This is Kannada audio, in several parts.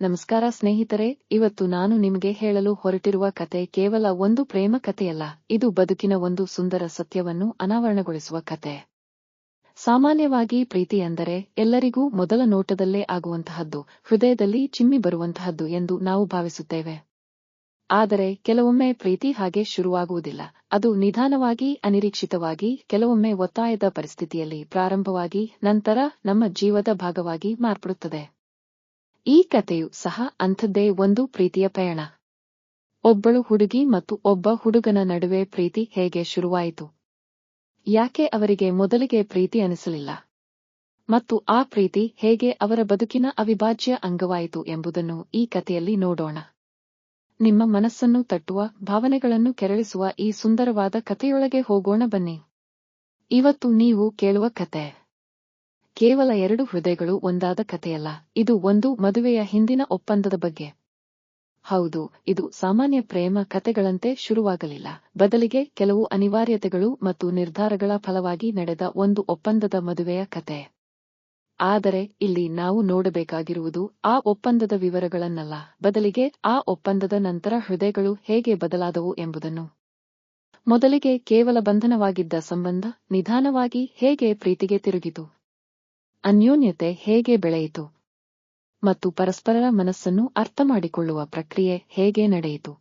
ನಮಸ್ಕಾರ ಸ್ನೇಹಿತರೆ, ಇವತ್ತು ನಾನು ನಿಮಗೆ ಹೇಳಲು ಹೊರಟಿರುವ ಕತೆ ಕೇವಲ ಒಂದು ಪ್ರೇಮ ಕಥೆಯಲ್ಲ, ಇದು ಬದುಕಿನ ಒಂದು ಸುಂದರ ಸತ್ಯವನ್ನು ಅನಾವರಣಗೊಳಿಸುವ ಕತೆ. ಸಾಮಾನ್ಯವಾಗಿ ಪ್ರೀತಿ ಅಂದರೆ ಎಲ್ಲರಿಗೂ ಮೊದಲ ನೋಟದಲ್ಲೇ ಆಗುವಂತಹದ್ದು, ಹೃದಯದಲ್ಲಿ ಚಿಮ್ಮಿ ಬರುವಂತಹದ್ದು ಎಂದು ನಾವು ಭಾವಿಸುತ್ತೇವೆ. ಆದರೆ ಕೆಲವೊಮ್ಮೆ ಪ್ರೀತಿ ಹಾಗೆ ಶುರುವಾಗುವುದಿಲ್ಲ, ಅದು ನಿಧಾನವಾಗಿ, ಅನಿರೀಕ್ಷಿತವಾಗಿ, ಕೆಲವೊಮ್ಮೆ ಒತ್ತಾಯದ ಪರಿಸ್ಥಿತಿಯಲ್ಲಿ ಪ್ರಾರಂಭವಾಗಿ, ನಂತರ ನಮ್ಮ ಜೀವದ ಭಾಗವಾಗಿ ಮಾರ್ಪಡುತ್ತದೆ. ಈ ಕಥೆಯು ಸಹ ಅಂಥದ್ದೇ ಒಂದು ಪ್ರೀತಿಯ ಪಯಣ. ಒಬ್ಬಳು ಹುಡುಗಿ ಮತ್ತು ಒಬ್ಬ ಹುಡುಗನ ನಡುವೆ ಪ್ರೀತಿ ಹೇಗೆ ಶುರುವಾಯಿತು? ಯಾಕೆ ಅವರಿಗೆ ಮೊದಲಿಗೆ ಪ್ರೀತಿ ಅನಿಸಲಿಲ್ಲ? ಮತ್ತು ಆ ಪ್ರೀತಿ ಹೇಗೆ ಅವರ ಬದುಕಿನ ಅವಿಭಾಜ್ಯ ಅಂಗವಾಯಿತು ಎಂಬುದನ್ನು ಈ ಕಥೆಯಲ್ಲಿ ನೋಡೋಣ. ನಿಮ್ಮ ಮನಸ್ಸನ್ನು ತಟ್ಟುವ, ಭಾವನೆಗಳನ್ನು ಕೆರಳಿಸುವ ಈ ಸುಂದರವಾದ ಕಥೆಯೊಳಗೆ ಹೋಗೋಣ ಬನ್ನಿ. ಇವತ್ತು ನೀವು ಕೇಳುವ ಕತೆ ಕೇವಲ ಎರಡು ಹೃದಯಗಳು ಒಂದಾದ ಕಥೆಯಲ್ಲ, ಇದು ಒಂದು ಮದುವೆಯ ಹಿಂದಿನ ಒಪ್ಪಂದದ ಬಗ್ಗೆ. ಹೌದು, ಇದು ಸಾಮಾನ್ಯ ಪ್ರೇಮ ಕಥೆಗಳಂತೆ ಶುರುವಾಗಲಿಲ್ಲ. ಬದಲಿಗೆ ಕೆಲವು ಅನಿವಾರ್ಯತೆಗಳು ಮತ್ತು ನಿರ್ಧಾರಗಳ ಫಲವಾಗಿ ನಡೆದ ಒಂದು ಒಪ್ಪಂದದ ಮದುವೆಯ ಕತೆ ಆದರೆ, ಇಲ್ಲಿ ನಾವು ನೋಡಬೇಕಾಗಿರುವುದು ಆ ಒಪ್ಪಂದದ ವಿವರಗಳನ್ನಲ್ಲ. ಬದಲಿಗೆ ಆ ಒಪ್ಪಂದದ ನಂತರ ಹೃದಯಗಳು ಹೇಗೆ ಬದಲಾದವು ಎಂಬುದನ್ನು. ಮೊದಲಿಗೆ ಕೇವಲ ಬಂಧನವಾಗಿದ್ದ ಸಂಬಂಧ ನಿಧಾನವಾಗಿ ಹೇಗೆ ಪ್ರೀತಿಗೆ ತಿರುಗಿತು. ಅನ್ಯೋನ್ಯತೆ ಹೇಗೆ ಬೆಳೆಯಿತು? ಮತ್ತು ಪರಸ್ಪರರ ಮನಸ್ಸನ್ನು ಅರ್ಥಮಾಡಿಕೊಳ್ಳುವ ಪ್ರಕ್ರಿಯೆ ಹೇಗೆ ನಡೆಯಿತು?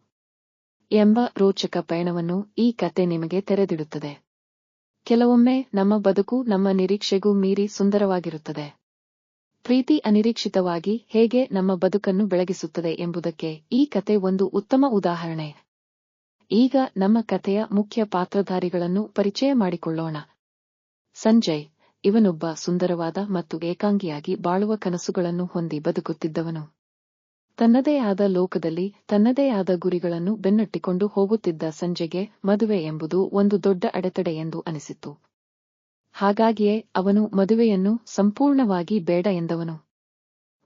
ಎಂಬ ರೋಚಕ ಪಯಣವನ್ನು ಈ ಕತೆ ನಿಮಗೆ ತೆರೆದಿಡುತ್ತದೆ. ಕೆಲವೊಮ್ಮೆ ನಮ್ಮ ಬದುಕು ನಮ್ಮ ನಿರೀಕ್ಷೆಗೂ ಮೀರಿ ಸುಂದರವಾಗಿರುತ್ತದೆ. ಪ್ರೀತಿ ಅನಿರೀಕ್ಷಿತವಾಗಿ ಹೇಗೆ ನಮ್ಮ ಬದುಕನ್ನು ಬೆಳಗಿಸುತ್ತದೆ ಎಂಬುದಕ್ಕೆ ಈ ಕತೆ ಒಂದು ಉತ್ತಮ ಉದಾಹರಣೆ. ಈಗ ನಮ್ಮ ಕಥೆಯ ಮುಖ್ಯ ಪಾತ್ರಧಾರಿಗಳನ್ನು ಪರಿಚಯ ಮಾಡಿಕೊಳ್ಳೋಣ. ಸಂಜಯ್. ಇವನೊಬ್ಬ ಸುಂದರವಾದ ಮತ್ತು ಏಕಾಂಗಿಯಾಗಿ ಬಾಳುವ ಕನಸುಗಳನ್ನು ಹೊಂದಿ ಬದುಕುತ್ತಿದ್ದವನು. ತನ್ನದೇ ಆದ ಲೋಕದಲ್ಲಿ ತನ್ನದೇ ಆದ ಗುರಿಗಳನ್ನು ಬೆನ್ನಟ್ಟಿಕೊಂಡು ಹೋಗುತ್ತಿದ್ದ ಸಂಜೆಗೆ ಮದುವೆ ಎಂಬುದು ಒಂದು ದೊಡ್ಡ ಅಡೆತಡೆ ಎಂದು ಅನಿಸಿತು. ಹಾಗಾಗಿಯೇ ಅವನು ಮದುವೆಯನ್ನು ಸಂಪೂರ್ಣವಾಗಿ ಬೇಡ ಎಂದವನು.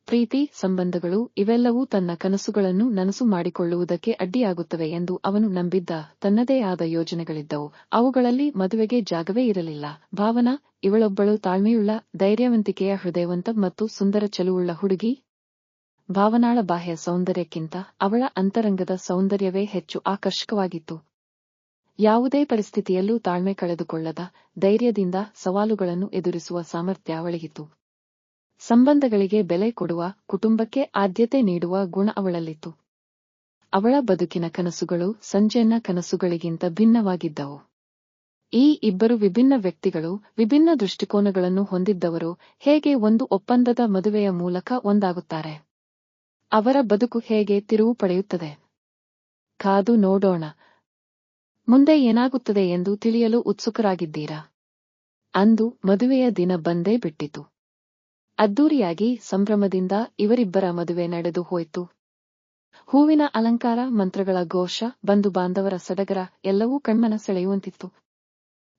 ಪ್ರೀತಿ, ಸಂಬಂಧಗಳು, ಇವೆಲ್ಲವೂ ತನ್ನ ಕನಸುಗಳನ್ನು ನನಸು ಮಾಡಿಕೊಳ್ಳುವುದಕ್ಕೆ ಅಡ್ಡಿಯಾಗುತ್ತವೆ ಎಂದು ಅವನು ನಂಬಿದ್ದ ತನ್ನದೇ ಆದ ಯೋಜನೆಗಳಿದ್ದವು. ಅವುಗಳಲ್ಲಿ ಮದುವೆಗೆ ಜಾಗವೇ ಇರಲಿಲ್ಲ. ಭಾವನಾ, ಇವಳೊಬ್ಬಳು ತಾಳ್ಮೆಯುಳ್ಳ, ಧೈರ್ಯವಂತಿಕೆಯ ಹೃದಯವಂತ ಮತ್ತು ಸುಂದರ ಚೆಲುವುಳ್ಳ ಹುಡುಗಿ. ಭಾವನಾಳ ಬಾಹ್ಯ ಸೌಂದರ್ಯಕ್ಕಿಂತ ಅವಳ ಅಂತರಂಗದ ಸೌಂದರ್ಯವೇ ಹೆಚ್ಚು ಆಕರ್ಷಕವಾಗಿತ್ತು. ಯಾವುದೇ ಪರಿಸ್ಥಿತಿಯಲ್ಲೂ ತಾಳ್ಮೆ ಕಳೆದುಕೊಳ್ಳದ ಧೈರ್ಯದಿಂದ ಸವಾಲುಗಳನ್ನು ಎದುರಿಸುವ ಸಾಮರ್ಥ್ಯ ಅವಳಿಗಿತ್ತು. ಸಂಬಂಧಗಳಿಗೆ ಬೆಲೆ ಕೊಡುವ, ಕುಟುಂಬಕ್ಕೆ ಆದ್ಯತೆ ನೀಡುವ ಗುಣ ಅವಳಲ್ಲಿತ್ತು. ಅವಳ ಬದುಕಿನ ಕನಸುಗಳು ಸಂಜೆಯನ್ನ ಕನಸುಗಳಿಗಿಂತ ಭಿನ್ನವಾಗಿದ್ದವು. ಈ ಇಬ್ಬರು ವಿಭಿನ್ನ ವ್ಯಕ್ತಿಗಳು ವಿಭಿನ್ನ ದೃಷ್ಟಿಕೋನಗಳನ್ನು ಹೊಂದಿದ್ದವರು ಹೇಗೆ ಒಂದು ಒಪ್ಪಂದದ ಮದುವೆಯ ಮೂಲಕ ಒಂದಾಗುತ್ತಾರೆ? ಅವರ ಬದುಕು ಹೇಗೆ ತಿರುವು ಪಡೆಯುತ್ತದೆ? ಕಾದು ನೋಡೋಣ. ಮುಂದೆ ಏನಾಗುತ್ತದೆ ಎಂದು ತಿಳಿಯಲು ಉತ್ಸುಕರಾಗಿದ್ದೀರಾ? ಅಂದು ಮದುವೆಯ ದಿನ ಬಂದೇ ಬಿಟ್ಟಿತು. ಅದ್ದೂರಿಯಾಗಿ ಸಂಭ್ರಮದಿಂದ ಇವರಿಬ್ಬರ ಮದುವೆ ನಡೆದು ಹೋಯಿತು. ಹೂವಿನ ಅಲಂಕಾರ, ಮಂತ್ರಗಳ ಘೋಷ, ಬಂಧು ಬಾಂಧವರ ಸಡಗರ ಎಲ್ಲವೂ ಕಣ್ಮನ ಸೆಳೆಯುವಂತಿತ್ತು.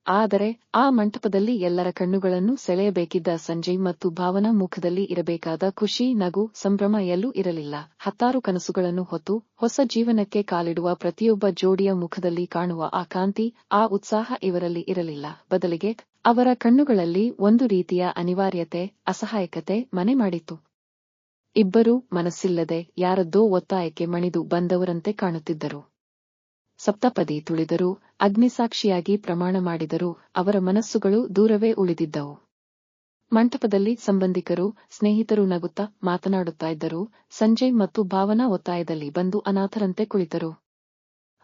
ಆದರೆ ಆ ಮಂಟಪದಲ್ಲಿ ಎಲ್ಲರ ಕಣ್ಣುಗಳನ್ನು ಸೆಳೆಯಬೇಕಿದ್ದ ಸಂಜಯ್ ಮತ್ತು ಭಾವನಾ ಮುಖದಲ್ಲಿ ಇರಬೇಕಾದ ಖುಷಿ, ನಗು, ಸಂಭ್ರಮ ಎಲ್ಲೂ ಇರಲಿಲ್ಲ. ಹತ್ತಾರು ಕನಸುಗಳನ್ನು ಹೊತ್ತು ಹೊಸ ಜೀವನಕ್ಕೆ ಕಾಲಿಡುವ ಪ್ರತಿಯೊಬ್ಬ ಜೋಡಿಯ ಮುಖದಲ್ಲಿ ಕಾಣುವ ಆ ಕಾಂತಿ, ಆ ಉತ್ಸಾಹ ಇವರಲ್ಲಿ ಇರಲಿಲ್ಲ. ಬದಲಿಗೆ ಅವರ ಕಣ್ಣುಗಳಲ್ಲಿ ಒಂದು ರೀತಿಯ ಅನಿವಾರ್ಯತೆ, ಅಸಹಾಯಕತೆ ಮನೆ ಮಾಡಿತು ಇಬ್ಬರೂ ಮನಸ್ಸಿಲ್ಲದೆ ಯಾರದ್ದೋ ಒತ್ತಾಯಕ್ಕೆ ಮಣಿದು ಬಂದವರಂತೆ ಕಾಣುತ್ತಿದ್ದರು. ಸಪ್ತಪದಿ ತುಳಿದರು, ಅಗ್ನಿಸಾಕ್ಷಿಯಾಗಿ ಪ್ರಮಾಣ ಮಾಡಿದರೂ, ಅವರ ಮನಸ್ಸುಗಳು ದೂರವೇ ಉಳಿದಿದ್ದವು. ಮಂಟಪದಲ್ಲಿ ಸಂಬಂಧಿಕರು, ಸ್ನೇಹಿತರು ನಗುತ್ತಾ ಮಾತನಾಡುತ್ತಾ ಇದ್ದರು ಸಂಜಯ್ ಮತ್ತು ಭಾವನಾ ಒತ್ತಾಯದಲ್ಲಿ ಬಂದು ಅನಾಥರಂತೆ ಕುಳಿತರು.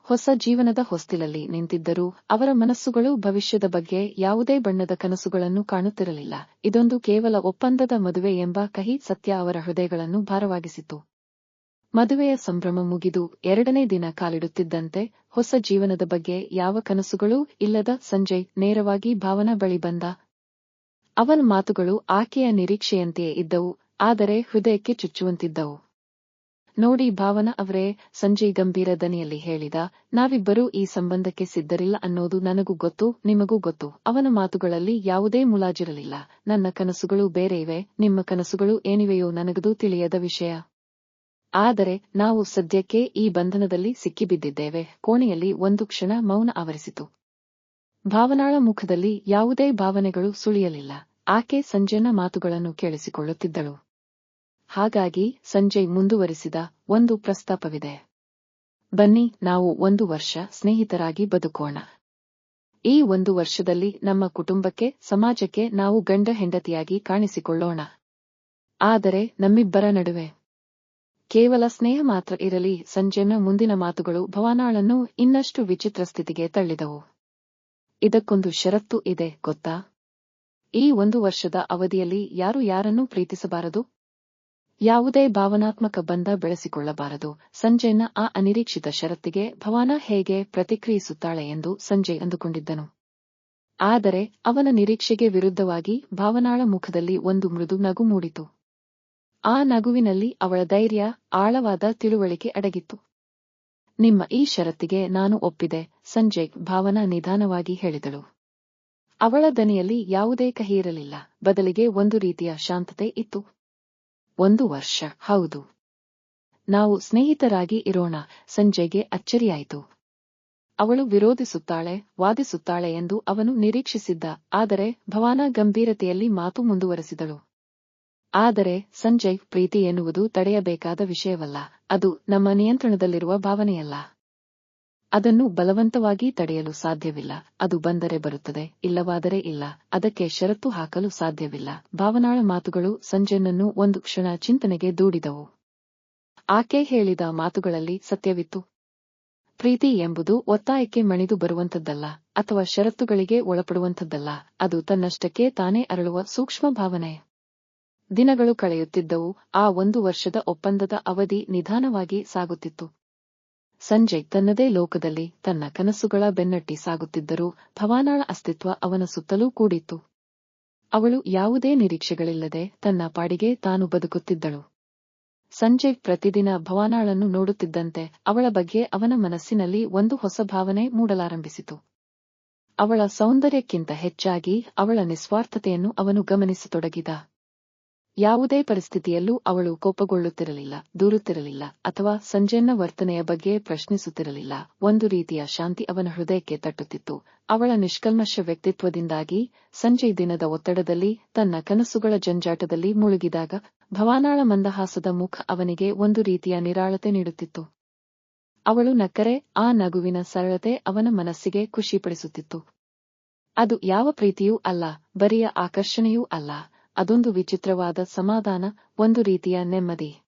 ಹೊಸ ಜೀವನದ ಹೊಸ್ತಿಲಲ್ಲಿ ನಿಂತಿದ್ದರು, ಅವರ ಮನಸ್ಸುಗಳು ಭವಿಷ್ಯದ ಬಗ್ಗೆ ಯಾವುದೇ ಬಣ್ಣದ ಕನಸುಗಳನ್ನು ಕಾಣುತ್ತಿರಲಿಲ್ಲ, ಇದೊಂದು ಕೇವಲ ಒಪ್ಪಂದದ ಮದುವೆ ಎಂಬ ಕಹಿ ಸತ್ಯ ಅವರ ಹೃದಯಗಳನ್ನು ಭಾರವಾಗಿಸಿತು. ಮದುವೆಯ ಸಂಭ್ರಮ ಮುಗಿದು ಎರಡನೇ ದಿನ ಕಾಲಿಡುತ್ತಿದ್ದಂತೆ ಹೊಸ ಜೀವನದ ಬಗ್ಗೆ ಯಾವ ಕನಸುಗಳೂ ಇಲ್ಲದ ಸಂಜಯ್ ನೇರವಾಗಿ ಭಾವನಾ ಬಳಿ ಬಂದ. ಅವನ ಮಾತುಗಳು ಆಕೆಯ ನಿರೀಕ್ಷೆಯಂತೆಯೇ ಇದ್ದವು, ಆದರೆ ಹೃದಯಕ್ಕೆ ಚುಚ್ಚುವಂತಿದ್ದವು. ನೋಡಿ ಭಾವನ ಅವರೇ, ಸಂಜಯ್ ಗಂಭೀರ ದನಿಯಲ್ಲಿ ಹೇಳಿದ, ನಾವಿಬ್ಬರೂ ಈ ಸಂಬಂಧಕ್ಕೆ ಸಿದ್ಧರಿಲ್ಲ ಅನ್ನೋದು ನನಗೂ ಗೊತ್ತು, ನಿಮಗೂ ಗೊತ್ತು. ಅವನ ಮಾತುಗಳಲ್ಲಿ ಯಾವುದೇ ಮುಲಾಜಿರಲಿಲ್ಲ. ನನ್ನ ಕನಸುಗಳು ಬೇರೆ ಇವೆ, ನಿಮ್ಮ ಕನಸುಗಳು ಏನಿವೆಯೋ ನನಗದು ತಿಳಿಯದ ವಿಷಯ. ಆದರೆ ನಾವು ಸದ್ಯಕ್ಕೆ ಈ ಬಂಧನದಲ್ಲಿ ಸಿಕ್ಕಿಬಿದ್ದಿದ್ದೇವೆ. ಕೋಣೆಯಲ್ಲಿ ಒಂದು ಕ್ಷಣ ಮೌನ ಆವರಿಸಿತು. ಭಾವನಾಳ ಮುಖದಲ್ಲಿ ಯಾವುದೇ ಭಾವನೆಗಳು ಸುಳಿಯಲಿಲ್ಲ. ಆಕೆ ಸಂಜೆನ ಮಾತುಗಳನ್ನು ಕೇಳಿಸಿಕೊಳ್ಳುತ್ತಿದ್ದಳು. ಹಾಗಾಗಿ ಸಂಜಯ್ ಮುಂದುವರಿಸಿದ ಒಂದು ಪ್ರಸ್ತಾಪವಿದೆ. ಬನ್ನಿ, ನಾವು ಒಂದು ವರ್ಷ ಸ್ನೇಹಿತರಾಗಿ ಬದುಕೋಣ. ಈ ಒಂದು ವರ್ಷದಲ್ಲಿ ನಮ್ಮ ಕುಟುಂಬಕ್ಕೆ, ಸಮಾಜಕ್ಕೆ ನಾವು ಗಂಡ ಹೆಂಡತಿಯಾಗಿ ಕಾಣಿಸಿಕೊಳ್ಳೋಣ. ಆದರೆ ನಮ್ಮಿಬ್ಬರ ನಡುವೆ ಕೇವಲ ಸ್ನೇಹ ಮಾತ್ರ ಇರಲಿ, ಸಂಜೆನ ಮುಂದಿನ ಮಾತುಗಳು ಭವಾನಾಳನ್ನು ಇನ್ನಷ್ಟು ವಿಚಿತ್ರ ಸ್ಥಿತಿಗೆ ತಳ್ಳಿದವು. ಇದಕ್ಕೊಂದು ಷರತ್ತು ಇದೆ, ಗೊತ್ತಾ? ಈ ಒಂದು ವರ್ಷದ ಅವಧಿಯಲ್ಲಿ ಯಾರು ಯಾರನ್ನೂ ಪ್ರೀತಿಸಬಾರದು? ಯಾವುದೇ ಭಾವನಾತ್ಮಕ ಬಂಧ ಬೆಳೆಸಿಕೊಳ್ಳಬಾರದು. ಸಂಜಯ್ನ ಆ ಅನಿರೀಕ್ಷಿತ ಷರತ್ತಿಗೆ ಭವಾನ ಹೇಗೆ ಪ್ರತಿಕ್ರಿಯಿಸುತ್ತಾಳೆ ಎಂದು ಸಂಜಯ್ ಅಂದುಕೊಂಡಿದ್ದನು. ಆದರೆ ಅವನ ನಿರೀಕ್ಷೆಗೆ ವಿರುದ್ಧವಾಗಿ ಭಾವನಾಳ ಮುಖದಲ್ಲಿ ಒಂದು ಮೃದು ನಗು ಮೂಡಿತು. ಆ ನಗುವಿನಲ್ಲಿ ಅವಳ ಧೈರ್ಯ ಆಳವಾದ ತಿಳುವಳಿಕೆ ಅಡಗಿತ್ತು. ನಿಮ್ಮ ಈ ಷರತ್ತಿಗೆ ನಾನು ಒಪ್ಪಿದೆ ಸಂಜಯ್ ಭಾವನಾ ನಿಧಾನವಾಗಿ ಹೇಳಿದಳು. ಅವಳ ದನಿಯಲ್ಲಿ ಯಾವುದೇ ಕಹಿ ಇರಲಿಲ್ಲ ಬದಲಿಗೆ ಒಂದು ರೀತಿಯ ಶಾಂತತೆ ಇತ್ತು. ಒಂದು ವರ್ಷ, ಹೌದು. ನಾವು ಸ್ನೇಹಿತರಾಗಿ ಇರೋಣ ಸಂಜಯ್ಗೆ ಅಚ್ಚರಿಯಾಯಿತು. ಅವಳು ವಿರೋಧಿಸುತ್ತಾಳೆ, ವಾದಿಸುತ್ತಾಳೆ ಎಂದು ಅವನು ನಿರೀಕ್ಷಿಸಿದ್ದ, ಆದರೆ ಭವಾನ ಗಂಭೀರತೆಯಲ್ಲಿ ಮಾತು ಮುಂದುವರೆಸಿದಳು. ಆದರೆ ಸಂಜಯ್ ಪ್ರೀತಿ ಎನ್ನುವುದು ತಡೆಯಬೇಕಾದ ವಿಷಯವಲ್ಲ, ಅದು ನಮ್ಮ ನಿಯಂತ್ರಣದಲ್ಲಿರುವ ಭಾವನೆಯಲ್ಲ. ಅದನ್ನು ಬಲವಂತವಾಗಿ ತಡೆಯಲು ಸಾಧ್ಯವಿಲ್ಲ, ಅದು ಬಂದರೆ ಬರುತ್ತದೆ, ಇಲ್ಲವಾದರೆ ಇಲ್ಲ, ಅದಕ್ಕೆ ಷರತ್ತು ಹಾಕಲು ಸಾಧ್ಯವಿಲ್ಲ. ಭಾವನಾಳ ಮಾತುಗಳು ಸಂಜಯನನ್ನು ಒಂದು ಕ್ಷಣ ಚಿಂತನೆಗೆ ದೂಡಿದವು. ಆಕೆ ಹೇಳಿದ ಮಾತುಗಳಲ್ಲಿ ಸತ್ಯವಿತ್ತು. ಪ್ರೀತಿ ಎಂಬುದು ಒತ್ತಾಯಕ್ಕೆ ಮಣಿದು ಬರುವಂಥದ್ದಲ್ಲ, ಅಥವಾ ಷರತ್ತುಗಳಿಗೆ ಒಳಪಡುವಂಥದ್ದಲ್ಲ, ಅದು ತನ್ನಷ್ಟಕ್ಕೆ ತಾನೇ ಅರಳುವ ಸೂಕ್ಷ್ಮ ಭಾವನೆ. ದಿನಗಳು ಕಳೆಯುತ್ತಿದ್ದವು, ಆ ಒಂದು ವರ್ಷದ ಒಪ್ಪಂದದ ಅವಧಿ ನಿಧಾನವಾಗಿ ಸಾಗುತ್ತಿತ್ತು. ಸಂಜಯ್ ತನ್ನದೇ ಲೋಕದಲ್ಲಿ ತನ್ನ ಕನಸುಗಳ ಬೆನ್ನಟ್ಟಿ ಸಾಗುತ್ತಿದ್ದರೂ ಭವಾನಾಳ ಅಸ್ತಿತ್ವ ಅವನ ಸುತ್ತಲೂ ಕೂಡಿತ್ತು. ಅವಳು ಯಾವುದೇ ನಿರೀಕ್ಷೆಗಳಿಲ್ಲದೆ ತನ್ನ ಪಾಡಿಗೆ ತಾನು ಬದುಕುತ್ತಿದ್ದಳು. ಸಂಜಯ್ ಪ್ರತಿದಿನ ಭವಾನಾಳನ್ನು ನೋಡುತ್ತಿದ್ದಂತೆ ಅವಳ ಬಗ್ಗೆ ಅವನ ಮನಸ್ಸಿನಲ್ಲಿ ಒಂದು ಹೊಸ ಭಾವನೆ ಮೂಡಲಾರಂಭಿಸಿತು. ಅವಳ ಸೌಂದರ್ಯಕ್ಕಿಂತ ಹೆಚ್ಚಾಗಿ ಅವಳ ನಿಸ್ವಾರ್ಥತೆಯನ್ನು ಅವನು ಗಮನಿಸತೊಡಗಿದ. ಯಾವುದೇ ಪರಿಸ್ಥಿತಿಯಲ್ಲೂ ಅವಳು ಕೋಪಗೊಳ್ಳುತ್ತಿರಲಿಲ್ಲ, ದೂರುತ್ತಿರಲಿಲ್ಲ ಅಥವಾ ಸಂಜೆನ್ನ ವರ್ತನೆಯ ಬಗ್ಗೆ ಪ್ರಶ್ನಿಸುತ್ತಿರಲಿಲ್ಲ. ಒಂದು ರೀತಿಯ ಶಾಂತಿ ಅವನ ಹೃದಯಕ್ಕೆ ತಟ್ಟುತ್ತಿತ್ತು. ಅವಳ ನಿಷ್ಕಲ್ಮಶ ವ್ಯಕ್ತಿತ್ವದಿಂದಾಗಿ ಸಂಜಯ್ ದಿನದ ಒತ್ತಡದಲ್ಲಿ ತನ್ನ ಕನಸುಗಳ ಜಂಜಾಟದಲ್ಲಿ ಮುಳುಗಿದಾಗ ಭವಾನಾಳ ಮಂದಹಾಸದ ಮುಖ ಅವನಿಗೆ ಒಂದು ರೀತಿಯ ನಿರಾಳತೆ ನೀಡುತ್ತಿತ್ತು. ಅವಳು ನಕ್ಕರೆ, ಆ ನಗುವಿನ ಸರಳತೆ ಅವನ ಮನಸ್ಸಿಗೆ ಖುಷಿಪಡಿಸುತ್ತಿತ್ತು. ಅದು ಯಾವ ಪ್ರೀತಿಯೂ ಅಲ್ಲ, ಬರಿಯ ಆಕರ್ಷಣೆಯೂ ಅಲ್ಲ. ಅದೊಂದು ವಿಚಿತ್ರವಾದ ಸಮಾಧಾನ, ಒಂದು ರೀತಿಯ ನೆಮ್ಮದಿ.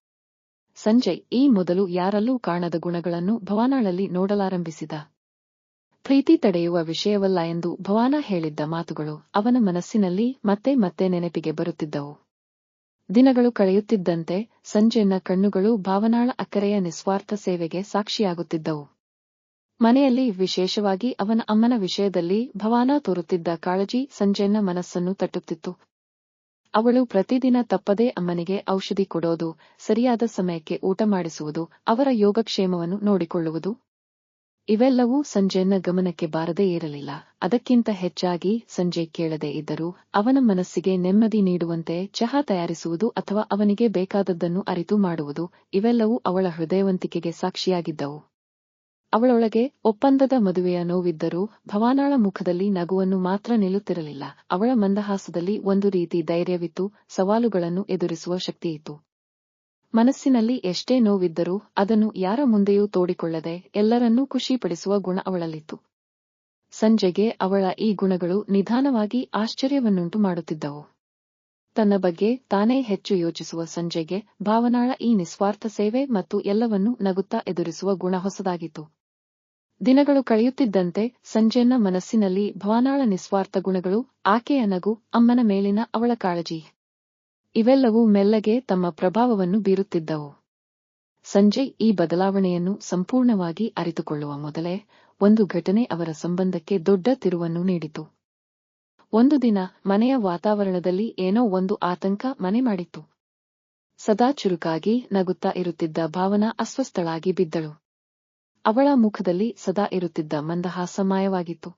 ಸಂಜಯ್, ಈ ಮೊದಲು ಯಾರಲ್ಲೂ ಕಾಣದ ಗುಣಗಳನ್ನು ಭವಾನಾಳಲ್ಲಿ ನೋಡಲಾರಂಭಿಸಿದ. ಪ್ರೀತಿ ತಡೆಯುವ ವಿಷಯವಲ್ಲ ಎಂದು ಭವಾನ ಹೇಳಿದ್ದ ಮಾತುಗಳು ಅವನ ಮನಸ್ಸಿನಲ್ಲಿ ಮತ್ತೆ ಮತ್ತೆ ನೆನಪಿಗೆ ಬರುತ್ತಿದ್ದವು. ದಿನಗಳು ಕಳೆಯುತ್ತಿದ್ದಂತೆ ಸಂಜೆನ ಕಣ್ಣುಗಳು ಭಾವನಾಳ ಅಕ್ಕರೆಯ ನಿಸ್ವಾರ್ಥ ಸೇವೆಗೆ ಸಾಕ್ಷಿಯಾಗುತ್ತಿದ್ದವು. ಮನೆಯಲ್ಲಿ ವಿಶೇಷವಾಗಿ ಅವನ ಅಮ್ಮನ ವಿಷಯದಲ್ಲಿ ಭವಾನ ತೋರುತ್ತಿದ್ದ ಕಾಳಜಿ ಸಂಜೆನ ಮನಸ್ಸನ್ನು ತಟ್ಟುತ್ತಿತ್ತು. ಅವಳು ಪ್ರತಿದಿನ ತಪ್ಪದೇ ಅಮ್ಮನಿಗೆ ಔಷಧಿ ಕೊಡೋದು, ಸರಿಯಾದ ಸಮಯಕ್ಕೆ ಊಟ ಮಾಡಿಸುವುದು, ಅವರ ಯೋಗಕ್ಷೇಮವನ್ನು ನೋಡಿಕೊಳ್ಳುವುದು. ಇವೆಲ್ಲವೂ ಸಂಜೆಯನ್ನ ಗಮನಕ್ಕೆ ಬಾರದೇ ಇರಲಿಲ್ಲ. ಅದಕ್ಕಿಂತ ಹೆಚ್ಚಾಗಿ ಸಂಜಯ್ ಕೇಳದೇ ಇದ್ದರೂ ಅವನ ಮನಸ್ಸಿಗೆ ನೆಮ್ಮದಿ ನೀಡುವಂತೆ ಚಹಾ ತಯಾರಿಸುವುದು ಅಥವಾ ಅವನಿಗೆ ಬೇಕಾದದ್ದನ್ನು ಅರಿತು ಮಾಡುವುದು, ಇವೆಲ್ಲವೂ ಅವಳ ಹೃದಯವಂತಿಕೆಗೆ ಸಾಕ್ಷಿಯಾಗಿದ್ದವು. ಅವಳೊಳಗೆ ಒಪ್ಪಂದದ ಮದುವೆಯ ನೋವಿದ್ದರೂ ಭವಾನಾಳ ಮುಖದಲ್ಲಿ ನಗುವನ್ನು ಮಾತ್ರ ನಿಲ್ಲುತ್ತಿರಲಿಲ್ಲ. ಅವಳ ಮಂದಹಾಸದಲ್ಲಿ ಒಂದು ರೀತಿ ಧೈರ್ಯವಿತ್ತು, ಸವಾಲುಗಳನ್ನು ಎದುರಿಸುವ ಶಕ್ತಿಯಿತ್ತು. ಮನಸ್ಸಿನಲ್ಲಿ ಎಷ್ಟೇ ನೋವಿದ್ದರೂ ಅದನ್ನು ಯಾರ ಮುಂದೆಯೂ ತೋಡಿಕೊಳ್ಳದೆ ಎಲ್ಲರನ್ನೂ ಖುಷಿಪಡಿಸುವ ಗುಣ ಅವಳಲ್ಲಿತ್ತು. ಸಂಜೆಗೆ ಅವಳ ಈ ಗುಣಗಳು ನಿಧಾನವಾಗಿ ಆಶ್ಚರ್ಯವನ್ನುಂಟು ಮಾಡುತ್ತಿದ್ದವು. ತನ್ನ ಬಗ್ಗೆ ತಾನೇ ಹೆಚ್ಚು ಯೋಚಿಸುವ ಸಂಜೆಗೆ ಭಾವನಾಳ ಈ ನಿಸ್ವಾರ್ಥ ಸೇವೆ ಮತ್ತು ಎಲ್ಲವನ್ನೂ ನಗುತ್ತಾ ಎದುರಿಸುವ ಗುಣ ಹೊಸದಾಗಿತ್ತು. ದಿನಗಳು ಕಳೆಯುತ್ತಿದ್ದಂತೆ ಸಂಜಯನ ಮನಸ್ಸಿನಲ್ಲಿ ಭವಾನಾಳ ನಿಸ್ವಾರ್ಥ ಗುಣಗಳು, ಆಕೆಯ ನಗು, ಅಮ್ಮನ ಮೇಲಿನ ಅವಳ ಕಾಳಜಿ. ಇವೆಲ್ಲವೂ ಮೆಲ್ಲಗೆ ತಮ್ಮ ಪ್ರಭಾವವನ್ನು ಬೀರುತ್ತಿದ್ದವು. ಸಂಜಯ್ ಈ ಬದಲಾವಣೆಯನ್ನು ಸಂಪೂರ್ಣವಾಗಿ ಅರಿತುಕೊಳ್ಳುವ ಮೊದಲೇ ಒಂದು ಘಟನೆ ಅವರ ಸಂಬಂಧಕ್ಕೆ ದೊಡ್ಡ ತಿರುವನ್ನು ನೀಡಿತು. ಒಂದು ದಿನ ಮನೆಯ ವಾತಾವರಣದಲ್ಲಿ ಏನೋ ಒಂದು ಆತಂಕ ಮನೆ ಮಾಡಿತ್ತು. ಸದಾ ಚುರುಕಾಗಿ ನಗುತ್ತಾ ಇರುತ್ತಿದ್ದ ಭಾವನಾ ಅಸ್ವಸ್ಥಳಾಗಿ ಬಿದ್ದಳು. ಅವಳ ಮುಖದಲ್ಲಿ ಸದಾ ಇರುತ್ತಿದ್ದ ಮಂದಹಾಸ ಮಾಯವಾಗಿತ್ತು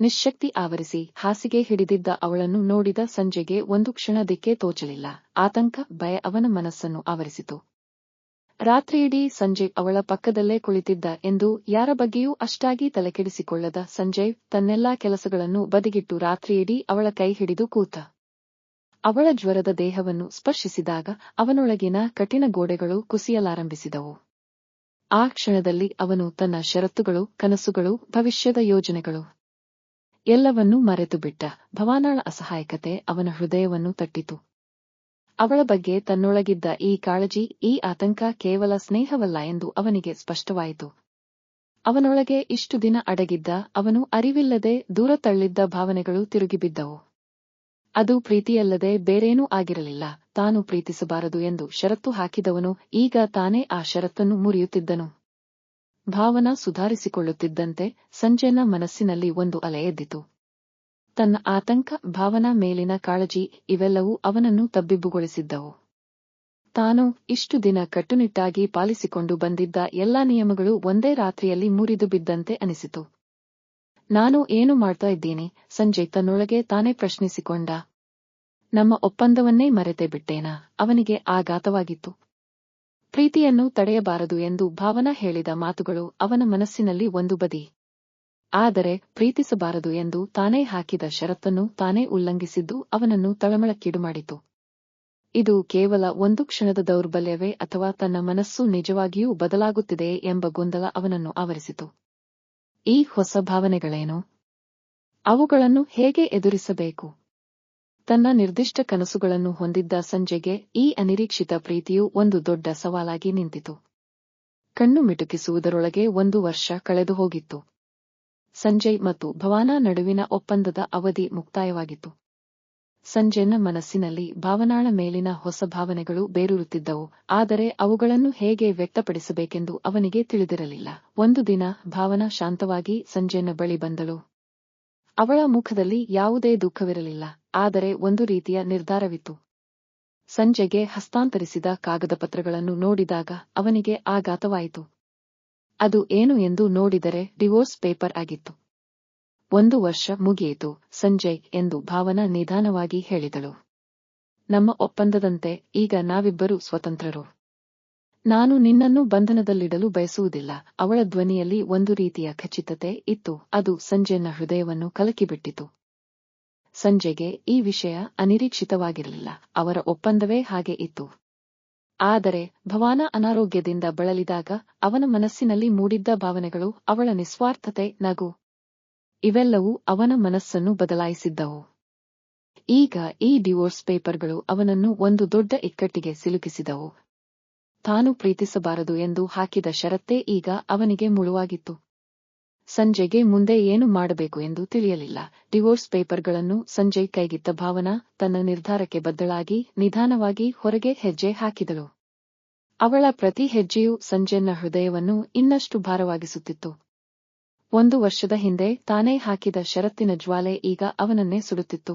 ನಿಶ್ಶಕ್ತಿ ಆವರಿಸಿ ಹಾಸಿಗೆ ಹಿಡಿದಿದ್ದ ಅವಳನ್ನು ನೋಡಿದ ಸಂಜೆಗೆ ಒಂದು ಕ್ಷಣ ದಿಕ್ಕೆ ತೋಚಲಿಲ್ಲ. ಆತಂಕ, ಭಯ ಅವನ ಮನಸ್ಸನ್ನು ಆವರಿಸಿತು. ರಾತ್ರಿಯಿಡೀ ಸಂಜಯ್ ಅವಳ ಪಕ್ಕದಲ್ಲೇ ಕುಳಿತಿದ್ದ ಎಂದು ಯಾರ ಬಗ್ಗೆಯೂ ಅಷ್ಟಾಗಿ ತಲೆಕೆಡಿಸಿಕೊಳ್ಳದ ಸಂಜಯ್ ತನ್ನೆಲ್ಲಾ ಕೆಲಸಗಳನ್ನು ಬದಿಗಿಟ್ಟು ರಾತ್ರಿಯಿಡೀ ಅವಳ ಕೈ ಹಿಡಿದು ಕೂತ. ಅವಳ ಜ್ವರದ ದೇಹವನ್ನು ಸ್ಪರ್ಶಿಸಿದಾಗ ಅವನೊಳಗಿನ ಕಠಿಣ ಗೋಡೆಗಳು ಕುಸಿಯಲಾರಂಭಿಸಿದವು. ಆ ಕ್ಷಣದಲ್ಲಿ ಅವನು ತನ್ನ ಷರತ್ತುಗಳು, ಕನಸುಗಳು, ಭವಿಷ್ಯದ ಯೋಜನೆಗಳು ಎಲ್ಲವನ್ನೂ ಮರೆತು ಬಿಟ್ಟ ಭವಾನಾಳ ಅಸಹಾಯಕತೆ ಅವನ ಹೃದಯವನ್ನು ತಟ್ಟಿತು. ಅವಳ ಬಗ್ಗೆ ತನ್ನೊಳಗಿದ್ದ ಈ ಕಾಳಜಿ, ಈ ಆತಂಕ ಕೇವಲ ಸ್ನೇಹವಲ್ಲ ಎಂದು ಅವನಿಗೆ ಸ್ಪಷ್ಟವಾಯಿತು. ಅವನೊಳಗೆ ಇಷ್ಟು ದಿನ ಅಡಗಿದ್ದ, ಅವನು ಅರಿವಿಲ್ಲದೆ ದೂರ ತಳ್ಳಿದ್ದ ಭಾವನೆಗಳು ತಿರುಗಿಬಿದ್ದವು. ಅದು ಪ್ರೀತಿಯಲ್ಲದೆ ಬೇರೇನೂ ಆಗಿರಲಿಲ್ಲ. ತಾನು ಪ್ರೀತಿಸಬಾರದು ಎಂದು ಷರತ್ತು ಹಾಕಿದವನು, ಈಗ ತಾನೇ ಆ ಷರತ್ತನ್ನು ಮುರಿಯುತ್ತಿದ್ದನು. ಭಾವನ ಸುಧಾರಿಸಿಕೊಳ್ಳುತ್ತಿದ್ದಂತೆ ಸಂಜಯನ ಮನಸ್ಸಿನಲ್ಲಿ ಒಂದು ಅಲೆ ಎದ್ದಿತು. ತನ್ನ ಆತಂಕ, ಭಾವನ ಮೇಲಿನ ಕಾಳಜಿ ಇವೆಲ್ಲವೂ ಅವನನ್ನು ತಬ್ಬಿಬ್ಬುಗೊಳಿಸಿದ್ದವು. ತಾನು ಇಷ್ಟು ದಿನ ಕಟ್ಟುನಿಟ್ಟಾಗಿ ಪಾಲಿಸಿಕೊಂಡು ಬಂದಿದ್ದ ಎಲ್ಲಾ ನಿಯಮಗಳು ಒಂದೇ ರಾತ್ರಿಯಲ್ಲಿ ಮುರಿದು ಬಿದ್ದಂತೆ ಅನಿಸಿತು. ನಾನು ಏನು ಮಾಡ್ತಾ ಇದ್ದೀನಿ? ಸಂಜಯ್ ತನ್ನೊಳಗೆ ತಾನೇ ಪ್ರಶ್ನಿಸಿಕೊಂಡ. ನಮ್ಮ ಒಪ್ಪಂದವನ್ನೇ ಮರೆತೇ ಬಿಟ್ಟೇನಾ? ಅವನಿಗೆ ಆಘಾತವಾಗಿತ್ತು. ಪ್ರೀತಿಯನ್ನು ತಡೆಯಬಾರದು ಎಂದು ಭಾವನಾ ಹೇಳಿದ ಮಾತುಗಳು ಅವನ ಮನಸ್ಸಿನಲ್ಲಿ ಒಂದು ಬದಿ. ಆದರೆ ಪ್ರೀತಿಸಬಾರದು ಎಂದು ತಾನೇ ಹಾಕಿದ ಷರತ್ತನ್ನು ತಾನೇ ಉಲ್ಲಂಘಿಸಿದ್ದು ಅವನನ್ನು ತಳಮಳಕ್ಕೀಡು ಮಾಡಿತು. ಇದು ಕೇವಲ ಒಂದು ಕ್ಷಣದ ದೌರ್ಬಲ್ಯವೇ ಅಥವಾ ತನ್ನ ಮನಸ್ಸು ನಿಜವಾಗಿಯೂ ಬದಲಾಗುತ್ತಿದೆಯೇ ಎಂಬ ಗೊಂದಲ ಅವನನ್ನು ಆವರಿಸಿತು. ಈ ಹೊಸ ಭಾವನೆಗಳೇನು? ಅವುಗಳನ್ನು ಹೇಗೆ ಎದುರಿಸಬೇಕು? ತನ್ನ ನಿರ್ದಿಷ್ಟ ಕನಸುಗಳನ್ನು ಹೊಂದಿದ್ದ ಸಂಜೆಗೆ ಈ ಅನಿರೀಕ್ಷಿತ ಪ್ರೀತಿಯು ಒಂದು ದೊಡ್ಡ ಸವಾಲಾಗಿ ನಿಂತಿತು. ಕಣ್ಣು ಮಿಟುಕಿಸುವುದರೊಳಗೆ ಒಂದು ವರ್ಷ ಕಳೆದು ಹೋಗಿತ್ತು ಸಂಜಯ್ ಮತ್ತು ಭವಾನಾ ನಡುವಿನ ಒಪ್ಪಂದದ ಅವಧಿ ಮುಕ್ತಾಯವಾಗಿತ್ತು. ಸಂಜೆನ ಮನಸ್ಸಿನಲ್ಲಿ ಭಾವನಾಳ ಮೇಲಿನ ಹೊಸ ಭಾವನೆಗಳು ಬೇರೂರುತ್ತಿದ್ದವು, ಆದರೆ ಅವುಗಳನ್ನು ಹೇಗೆ ವ್ಯಕ್ತಪಡಿಸಬೇಕೆಂದು ಅವನಿಗೆ ತಿಳಿದಿರಲಿಲ್ಲ. ಒಂದು ದಿನ ಭಾವನಾ ಶಾಂತವಾಗಿ ಸಂಜೆನ ಬಳಿ ಬಂದಳು. ಅವಳ ಮುಖದಲ್ಲಿ ಯಾವುದೇ ದುಃಖವಿರಲಿಲ್ಲ, ಆದರೆ ಒಂದು ರೀತಿಯ ನಿರ್ಧಾರವಿತ್ತು. ಸಂಜೆಗೆ ಹಸ್ತಾಂತರಿಸಿದ ಕಾಗದ ಪತ್ರಗಳನ್ನು ನೋಡಿದಾಗ ಅವನಿಗೆ ಆಘಾತವಾಯಿತು. ಅದು ಏನು ಎಂದು ನೋಡಿದರೆ ಡಿವೋರ್ಸ್ ಪೇಪರ್ ಆಗಿತ್ತು. ಒಂದು ವರ್ಷ ಮುಗಿಯಿತು, ಸಂಜಯ್ ಎಂದು ಭಾವನ ನಿಧಾನವಾಗಿ ಹೇಳಿದಳು. ನಮ್ಮ ಒಪ್ಪಂದದಂತೆ ಈಗ ನಾವಿಬ್ಬರು ಸ್ವತಂತ್ರರು. ನಾನು ನಿನ್ನನ್ನು ಬಂಧನದಲ್ಲಿಡಲು ಬಯಸುವುದಿಲ್ಲ. ಅವಳ ಧ್ವನಿಯಲ್ಲಿ ಒಂದು ರೀತಿಯ ಖಚಿತತೆ ಇತ್ತು. ಅದು ಸಂಜೆನ ಹೃದಯವನ್ನು ಕಲಕಿಬಿಟ್ಟಿತು. ಸಂಜೆಗೆ ಈ ವಿಷಯ ಅನಿರೀಕ್ಷಿತವಾಗಿರಲಿಲ್ಲ. ಅವರ ಒಪ್ಪಂದವೇ ಹಾಗೆ ಇತ್ತು. ಆದರೆ ಭವಾನ ಅನಾರೋಗ್ಯದಿಂದ ಬಳಲಿದಾಗ ಅವನ ಮನಸ್ಸಿನಲ್ಲಿ ಮೂಡಿದ್ದ ಭಾವನೆಗಳು ಅವಳ ನಿಸ್ವಾರ್ಥತೆ ನಗು ಇವೆಲ್ಲವೂ ಅವನ ಮನಸ್ಸನ್ನು ಬದಲಾಯಿಸಿದ್ದವು. ಈಗ ಈ ಡಿವೋರ್ಸ್ ಪೇಪರ್ಗಳು ಅವನನ್ನು ಒಂದು ದೊಡ್ಡ ಇಕ್ಕಟ್ಟಿಗೆ ಸಿಲುಕಿಸಿದವು. ತಾನು ಪ್ರೀತಿಸಬಾರದು ಎಂದು ಹಾಕಿದ ಷರತ್ತೇ ಈಗ ಅವನಿಗೆ ಮುಳುವಾಗಿತ್ತು. ಸಂಜೆಗೆ ಮುಂದೆ ಏನು ಮಾಡಬೇಕು ಎಂದು ತಿಳಿಯಲಿಲ್ಲ. ಡಿವೋರ್ಸ್ ಪೇಪರ್ಗಳನ್ನು ಸಂಜಯ್ ಕೈಗಿತ್ತ ಭಾವನಾ ತನ್ನ ನಿರ್ಧಾರಕ್ಕೆ ಬದ್ದಳಾಗಿ ನಿಧಾನವಾಗಿ ಹೊರಗೆ ಹೆಜ್ಜೆ ಹಾಕಿದಳು. ಅವಳ ಪ್ರತಿ ಹೆಜ್ಜೆಯು ಸಂಜೆನ ಹೃದಯವನ್ನು ಇನ್ನಷ್ಟು ಭಾರವಾಗಿಸುತ್ತಿತ್ತು. ಒಂದು ವರ್ಷದ ಹಿಂದೆ ತಾನೇ ಹಾಕಿದ ಷರತ್ತಿನ ಜ್ವಾಲೆ ಈಗ ಅವನನ್ನೇ ಸುಡುತ್ತಿತ್ತು.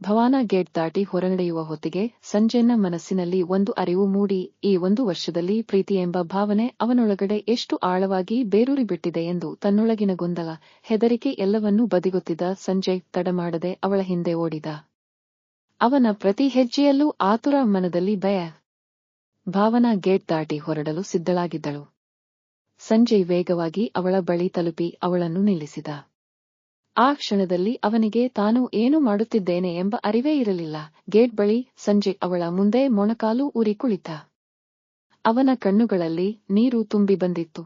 ಭವಾನ ಗೇಟ್ ದಾಟಿ ಹೊರನಡೆಯುವ ಹೊತ್ತಿಗೆ ಸಂಜೆನ ಮನಸ್ಸಿನಲ್ಲಿ ಒಂದು ಅರಿವು ಮೂಡಿ, ಈ ಒಂದು ವರ್ಷದಲ್ಲಿ ಪ್ರೀತಿ ಎಂಬ ಭಾವನೆ ಅವನೊಳಗಡೆ ಎಷ್ಟು ಆಳವಾಗಿ ಬೇರೂರಿ ಬಿಟ್ಟಿದೆ ಎಂದು ತನ್ನೊಳಗಿನ ಗೊಂದಲ, ಹೆದರಿಕೆ ಎಲ್ಲವನ್ನೂ ಬದಿಗೊತ್ತಿದ್ದ ಸಂಜಯ್ ತಡಮಾಡದೆ ಅವಳ ಹಿಂದೆ ಓಡಿದ. ಅವನ ಪ್ರತಿ ಹೆಜ್ಜೆಯಲ್ಲೂ ಆತುರ ಮನದಲ್ಲಿ ಭಯ. ಭಾವನಾ ಗೇಟ್ ದಾಟಿ ಹೊರಡಲು ಸಿದ್ಧಳಾಗಿದ್ದಳು. ಸಂಜಯ್ ವೇಗವಾಗಿ ಅವಳ ಬಳಿ ತಲುಪಿ ಅವಳನ್ನು ನಿಲ್ಲಿಸಿದ. ಆ ಕ್ಷಣದಲ್ಲಿ ಅವನಿಗೆ ತಾನು ಏನು ಮಾಡುತ್ತಿದ್ದೇನೆ ಎಂಬ ಅರಿವೇ ಇರಲಿಲ್ಲ. ಗೇಟ್ ಬಳಿ ಸಂಜಯ್ ಅವಳ ಮುಂದೆ ಮೊಣಕಾಲು ಉರಿ ಕುಳಿತ. ಅವನ ಕಣ್ಣುಗಳಲ್ಲಿ ನೀರು ತುಂಬಿ ಬಂದಿತ್ತು.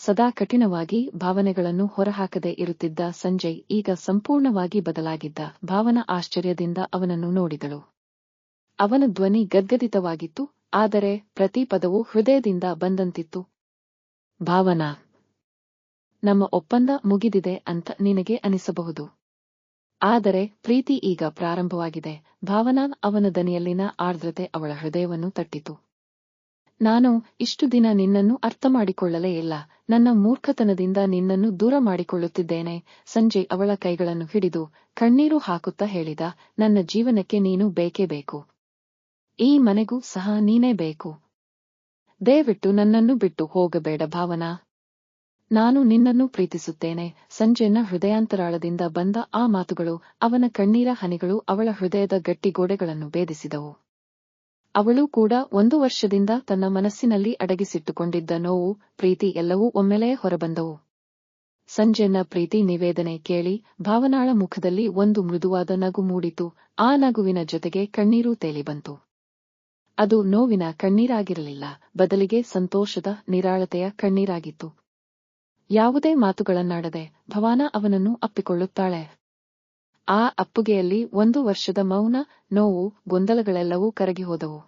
ಸದಾ ಕಠಿಣವಾಗಿ ಭಾವನೆಗಳನ್ನು ಹೊರಹಾಕದೆ ಇರುತ್ತಿದ್ದ ಸಂಜಯ್ ಈಗ ಸಂಪೂರ್ಣವಾಗಿ ಬದಲಾಗಿದ್ದ. ಭಾವನ ಆಶ್ಚರ್ಯದಿಂದ ಅವನನ್ನು ನೋಡಿದಳು. ಅವನ ಧ್ವನಿ ಗದ್ಗದಿತವಾಗಿತ್ತು, ಆದರೆ ಪ್ರತಿ ಪದವು ಹೃದಯದಿಂದ ಬಂದಂತಿತ್ತು. ಭಾವನಾ, ನಮ್ಮ ಒಪ್ಪಂದ ಮುಗಿದಿದೆ ಅಂತ ನಿನಗೆ ಅನಿಸಬಹುದು. ಆದರೆ ಪ್ರೀತಿ ಈಗ ಪ್ರಾರಂಭವಾಗಿದೆ. ಭಾವನಾ ಅವನ ದನಿಯಲ್ಲಿನ ಆರ್ದ್ರತೆ ಅವಳ ಹೃದಯವನ್ನು ತಟ್ಟಿತು. ನಾನು ಇಷ್ಟು ದಿನ ನಿನ್ನನ್ನು ಅರ್ಥ ಮಾಡಿಕೊಳ್ಳಲೇ ಇಲ್ಲ. ನನ್ನ ಮೂರ್ಖತನದಿಂದ ನಿನ್ನನ್ನು ದೂರ ಮಾಡಿಕೊಳ್ಳುತ್ತಿದ್ದೇನೆ. ಸಂಜೆ ಅವಳ ಕೈಗಳನ್ನು ಹಿಡಿದು ಕಣ್ಣೀರು ಹಾಕುತ್ತಾ ಹೇಳಿದ, ನನ್ನ ಜೀವನಕ್ಕೆ ನೀನು ಬೇಕೇ ಬೇಕು. ಈ ಮನೆಗೂ ಸಹ ನೀನೇ ಬೇಕು. ದಯವಿಟ್ಟು ನನ್ನನ್ನು ಬಿಟ್ಟು ಹೋಗಬೇಡ ಭಾವನಾ. ನಾನು ನಿನ್ನನ್ನು ಪ್ರೀತಿಸುತ್ತೇನೆ. ಸಂಜೆನ ಹೃದಯಾಂತರಾಳದಿಂದ ಬಂದ ಆ ಮಾತುಗಳು, ಅವನ ಕಣ್ಣೀರ ಹನಿಗಳು ಅವಳ ಹೃದಯದ ಗಟ್ಟಿ ಗೋಡೆಗಳನ್ನು ಭೇದಿಸಿದವು. ಅವಳು ಕೂಡ ಒಂದು ವರ್ಷದಿಂದ ತನ್ನ ಮನಸ್ಸಿನಲ್ಲಿ ಅಡಗಿಸಿಟ್ಟುಕೊಂಡಿದ್ದ ನೋವು, ಪ್ರೀತಿ ಎಲ್ಲವೂ ಒಮ್ಮೆಲೇ ಹೊರಬಂದವು. ಸಂಜೆನ ಪ್ರೀತಿ ನಿವೇದನೆ ಕೇಳಿ, ಭಾವನಾಳ ಮುಖದಲ್ಲಿ ಒಂದು ಮೃದುವಾದ ನಗು ಮೂಡಿತು. ಆ ನಗುವಿನ ಜೊತೆಗೆ ಕಣ್ಣೀರು ತೇಲಿ ಬಂತು ಅದು ನೋವಿನ ಕಣ್ಣೀರಾಗಿರಲಿಲ್ಲ, ಬದಲಿಗೆ ಸಂತೋಷದ ನಿರಾಳತೆಯ ಕಣ್ಣೀರಾಗಿತ್ತು. ಯಾವುದೇ ಮಾತುಗಳನ್ನಾಡದೆ ಭವಾನ ಅವನನ್ನು ಅಪ್ಪಿಕೊಳ್ಳುತ್ತಾಳೆ. ಆ ಅಪ್ಪುಗೆಯಲ್ಲಿ ಒಂದು ವರ್ಷದ ಮೌನ, ನೋವು, ಗೊಂದಲಗಳೆಲ್ಲವೂ ಕರಗಿ ಹೋದವು.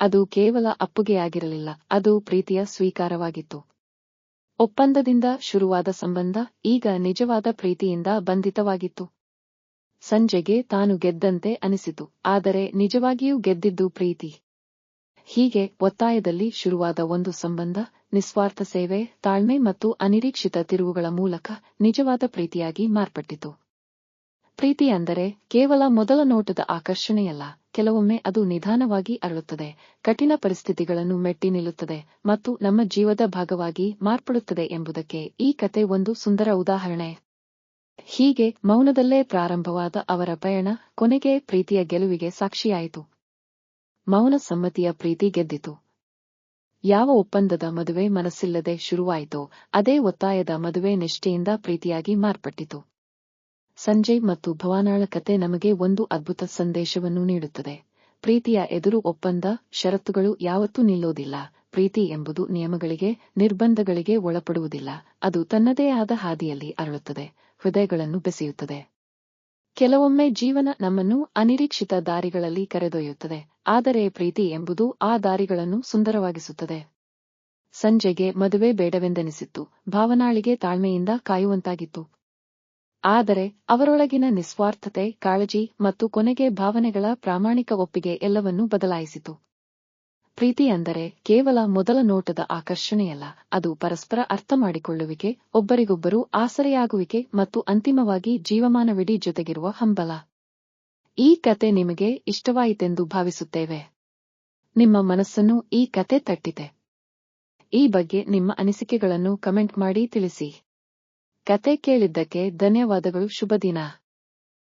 ಅದು ಕೇವಲ ಅಪ್ಪುಗೆಯಾಗಿರಲಿಲ್ಲ, ಅದು ಪ್ರೀತಿಯ ಸ್ವೀಕಾರವಾಗಿತ್ತು. ಒಪ್ಪಂದದಿಂದ ಶುರುವಾದ ಸಂಬಂಧ ಈಗ ನಿಜವಾದ ಪ್ರೀತಿಯಿಂದ ಬಂಧಿತವಾಗಿತ್ತು. ಸಂಜೆಗೆ ತಾನು ಗೆದ್ದಂತೆ ಅನಿಸಿತು, ಆದರೆ ನಿಜವಾಗಿಯೂ ಗೆದ್ದಿದ್ದು ಪ್ರೀತಿ. ಹೀಗೆ ಒತ್ತಾಯದಲ್ಲಿ ಶುರುವಾದ ಒಂದು ಸಂಬಂಧ, ನಿಸ್ವಾರ್ಥ ಸೇವೆ, ತಾಳ್ಮೆ ಮತ್ತು ಅನಿರೀಕ್ಷಿತ ತಿರುವುಗಳ ಮೂಲಕ ನಿಜವಾದ ಪ್ರೀತಿಯಾಗಿ ಮಾರ್ಪಟ್ಟಿತು. ಪ್ರೀತಿ ಅಂದರೆ ಕೇವಲ ಮೊದಲ ನೋಟದ ಆಕರ್ಷಣೆಯಲ್ಲ, ಕೆಲವೊಮ್ಮೆ ಅದು ನಿಧಾನವಾಗಿ ಅರಳುತ್ತದೆ, ಕಠಿಣ ಪರಿಸ್ಥಿತಿಗಳನ್ನು ಮೆಟ್ಟಿ ನಿಲ್ಲುತ್ತದೆ ಮತ್ತು ನಮ್ಮ ಜೀವದ ಭಾಗವಾಗಿ ಮಾರ್ಪಡುತ್ತದೆ ಎಂಬುದಕ್ಕೆ ಈ ಕತೆ ಒಂದು ಸುಂದರ ಉದಾಹರಣೆ. ಹೀಗೆ ಮೌನದಲ್ಲೇ ಪ್ರಾರಂಭವಾದ ಅವರ ಪಯಣ ಕೊನೆಗೆ ಪ್ರೀತಿಯ ಗೆಲುವಿಗೆ ಸಾಕ್ಷಿಯಾಯಿತು. ಮೌನ ಸಮ್ಮತಿಯ ಪ್ರೀತಿ ಗೆದ್ದಿತು. ಯಾವ ಒಪ್ಪಂದದ ಮದುವೆ ಮನಸ್ಸಿಲ್ಲದೆ ಶುರುವಾಯಿತೋ ಅದೇ ಒತ್ತಾಯದ ಮದುವೆ ನಿಷ್ಠೆಯಿಂದ ಪ್ರೀತಿಯಾಗಿ ಮಾರ್ಪಟ್ಟಿತು. ಸಂಜಯ್ ಮತ್ತು ಭವಾನಾಳ ಕತೆ ನಮಗೆ ಒಂದು ಅದ್ಭುತ ಸಂದೇಶವನ್ನು ನೀಡುತ್ತದೆ. ಪ್ರೀತಿಯ ಎದುರು ಒಪ್ಪಂದ, ಷರತ್ತುಗಳು ಯಾವತ್ತೂ ನಿಲ್ಲೋದಿಲ್ಲ. ಪ್ರೀತಿ ಎಂಬುದು ನಿಯಮಗಳಿಗೆ, ನಿರ್ಬಂಧಗಳಿಗೆ ಒಳಪಡುವುದಿಲ್ಲ. ಅದು ತನ್ನದೇ ಆದ ಹಾದಿಯಲ್ಲಿ ಅರಳುತ್ತದೆ. ಹೃದಯಗಳನ್ನು ಬೆಸೆಯುತ್ತದೆ. ಕೆಲವೊಮ್ಮೆ ಜೀವನ ನಮ್ಮನ್ನು ಅನಿರೀಕ್ಷಿತ ದಾರಿಗಳಲ್ಲಿ ಕರೆದೊಯ್ಯುತ್ತದೆ, ಆದರೆ ಪ್ರೀತಿ ಎಂಬುದು ಆ ದಾರಿಗಳನ್ನು ಸುಂದರವಾಗಿಸುತ್ತದೆ. ಸಂಜೆಗೆ ಮದುವೆ ಬೇಡವೆಂದೆನಿಸಿತ್ತು, ಭಾವನಾಳಿಗೆ ತಾಳ್ಮೆಯಿಂದ ಕಾಯುವಂತಾಗಿತ್ತು. ಆದರೆ ಅವರೊಳಗಿನ ನಿಸ್ವಾರ್ಥತೆ, ಕಾಳಜಿ ಮತ್ತು ಕೊನೆಗೆ ಭಾವನೆಗಳ ಪ್ರಾಮಾಣಿಕ ಒಪ್ಪಿಗೆ ಎಲ್ಲವನ್ನೂ ಬದಲಾಯಿಸಿತು. ಪ್ರೀತಿ ಅಂದರೆ ಕೇವಲ ಮೊದಲ ನೋಟದ ಆಕರ್ಷಣೆಯಲ್ಲ, ಅದು ಪರಸ್ಪರ ಅರ್ಥ ಮಾಡಿಕೊಳ್ಳುವಿಕೆ ಒಬ್ಬರಿಗೊಬ್ಬರು ಆಸರೆಯಾಗುವಿಕೆ ಮತ್ತು ಅಂತಿಮವಾಗಿ ಜೀವಮಾನವಿಡೀ ಜೊತೆಗಿರುವ ಹಂಬಲ. ಈ ಕತೆ ನಿಮಗೆ ಇಷ್ಟವಾಯಿತೆಂದು ಭಾವಿಸುತ್ತೇವೆ. ನಿಮ್ಮ ಮನಸ್ಸನ್ನು ಈ ಕತೆ ತಟ್ಟಿದೆ. ಈ ಬಗ್ಗೆ ನಿಮ್ಮ ಅನಿಸಿಕೆಗಳನ್ನು ಕಮೆಂಟ್ ಮಾಡಿ ತಿಳಿಸಿ. ಕತೆ ಕೇಳಿದ್ದಕ್ಕೆ ಧನ್ಯವಾದಗಳು, ಶುಭ ದಿನ.